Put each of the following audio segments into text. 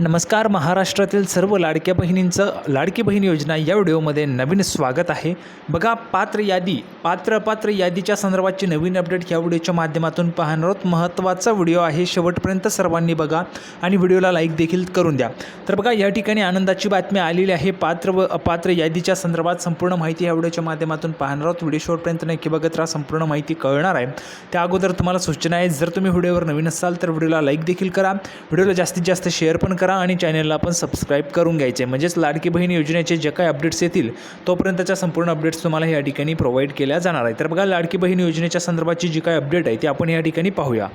नमस्कार महाराष्ट्रातील सर्व लाडक्या बहिणींचं लाडकी बहीण योजना या व्हिडिओमध्ये नवीन स्वागत आहे. बघा पात्र यादी पात्र पात्र यादीच्या संदर्भाची नवीन अपडेट या व्हिडिओच्या माध्यमातून पाहणार आहोत. महत्त्वाचा व्हिडिओ आहे शेवटपर्यंत सर्वांनी बघा आणि व्हिडिओला लाईक देखील करून द्या. तर बघा या ठिकाणी आनंदाची बातमी आलेली आहे. पात्र व अपात्र यादीच्या संदर्भात संपूर्ण माहिती या व्हिडिओच्या माध्यमातून पाहणार आहोत. व्हिडिओ शेवटपर्यंत नक्की बघत राहा संपूर्ण माहिती कळणार आहे. त्या अगोदर तुम्हाला सूचना आहे जर तुम्ही व्हिडिओवर नवीन असाल तर व्हिडिओला लाईक देखील करा. व्हिडिओला जास्तीत जास्त शेअर पण करा. आणि चॅनलला पण सबस्क्राईब करून घ्यायचे. म्हणजेच लाडकी बहीण योजनेचे जे काही अपडेट्स येतील तोपर्यंतच्या संपूर्ण अपडेट्स तुम्हाला या ठिकाणी प्रोव्हाइड केल्या जाणार आहे तर बघा लाडकी बहीण योजनेच्या संदर्भाची जी काही अपडेट आहे ती आपण या ठिकाणी पाहूया.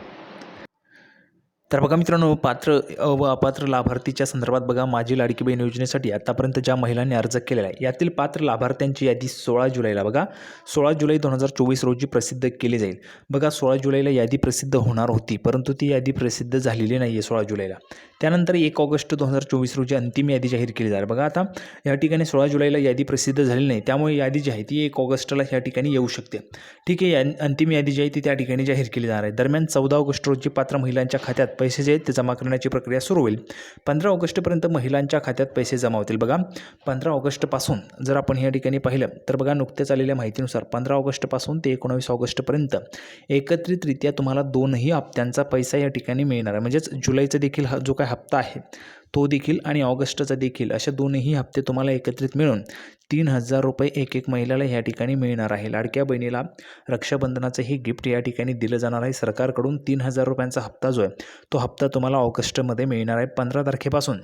तर बघा मित्रांनो पात्र व अपात्र लाभार्थीच्या संदर्भात बघा माझी लाडकी बहीण योजनेसाठी आतापर्यंत ज्या महिलांनी अर्ज केलेला आहे यातील पात्र लाभार्थ्यांची यादी सोळा जुलैला बघा. सोळा जुलै दोन हजार चोवीस रोजी प्रसिद्ध केली जाईल. बघा सोळा जुलैला यादी प्रसिद्ध होणार होती परंतु ती यादी प्रसिद्ध झालेली नाही आहे सोळा जुलैला. त्यानंतर एक ऑगस्ट दोन हजार चोवीस रोजी अंतिम यादी जाहीर केली जाणार. बघा आता या ठिकाणी सोळा जुलैला यादी प्रसिद्ध झाली नाही. त्यामुळे यादी जी आहे ती एक ऑगस्टला या ठिकाणी येऊ शकते. ठीक आहे या अंतिम यादी जी आहे ती त्या ठिकाणी जाहीर केली जाणार आहे. दरम्यान चौदा ऑगस्ट रोजी पात्र महिलांच्या खात्यात पैसे जे आहेत ते जमा करण्याची प्रक्रिया सुरू होईल. पंधरा ऑगस्टपर्यंत महिलांच्या खात्यात पैसे जमा होतील. बघा पंधरा ऑगस्टपासून जर आपण या ठिकाणी पाहिलं तर बघा नुकत्याच आलेल्या माहितीनुसार पंधरा ऑगस्टपासून ते एकोणावीस ऑगस्टपर्यंत एकत्रितरित्या तुम्हाला दोनही हप्त्यांचा पैसा या ठिकाणी मिळणार आहे. म्हणजेच जुलैचा देखील हा जो काय हप्ता आहे. तो देखील आणि ऑगस्टचा देखील अशा दोनही हप्ते तुम्हाला एकत्रित मिळून तीन हजार रुपये एक एक महिलाला या ठिकाणी मिळणार आहे. लाडक्या बहिणीला रक्षाबंधनाचं हे गिफ्ट या ठिकाणी दिलं जाणार आहे. सरकारकडून तीन हजार रुपयांचा हप्ता जो आहे तो हप्ता तुम्हाला ऑगस्टमध्ये मिळणार आहे पंधरा तारखेपासून.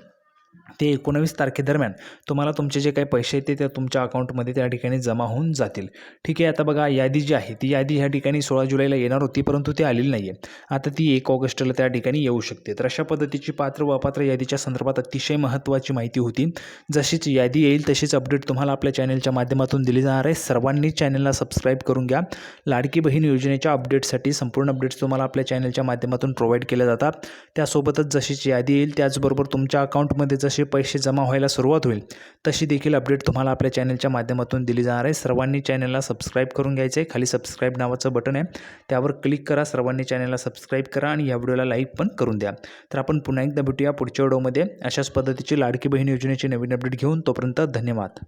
ते एकोणवीस तारखेदरम्यान तुम्हाला तुमचे जे काही पैसे आहेत ते त्या तुमच्या अकाउंटमध्ये त्या ठिकाणी जमा होऊन जातील. ठीक आहे आता बघा यादी जी आहे ती यादी ह्या ठिकाणी सोळा जुलैला येणार होती परंतु ती आलेली नाही आहे आता ती एक ऑगस्टला त्या ठिकाणी येऊ शकते. तर अशा पद्धतीची पात्र व अपात्र यादीच्या संदर्भात अतिशय महत्त्वाची माहिती होती. जशीच यादी येईल तशीच अपडेट तुम्हाला आपल्या चॅनलच्या माध्यमातून दिली जाणार आहे. सर्वांनी चॅनलला सबस्क्राईब करून घ्या. लाडकी बहीण योजनेच्या अपडेटसाठी संपूर्ण अपडेट्स तुम्हाला आपल्या चॅनलच्या माध्यमातून प्रोव्हाइड केल्या जातात. त्यासोबतच जशीच यादी येईल त्याचबरोबर तुमच्या अकाउंटमध्ये जसे पैसे जमा व्हायला सुरुवात होईल तशी देखील अपडेट तुम्हाला आपल्या चॅनलच्या माध्यमातून दिली जाणार आहे. सर्वांनी चॅनलला सबस्क्राईब करून घ्यायचं आहे खाली सबस्क्राईब नावाचं बटन आहे. त्यावर क्लिक करा. सर्वांनी चॅनलला सबस्क्राईब करा आणि या व्हिडिओला लाईक पण करून द्या. तर आपण पुन्हा एकदा भेटूया पुढच्या व्हिडिओमध्ये अशाच पद्धतीची लाडकी बहीण योजनेची नवीन अपडेट घेऊन तोपर्यंत धन्यवाद.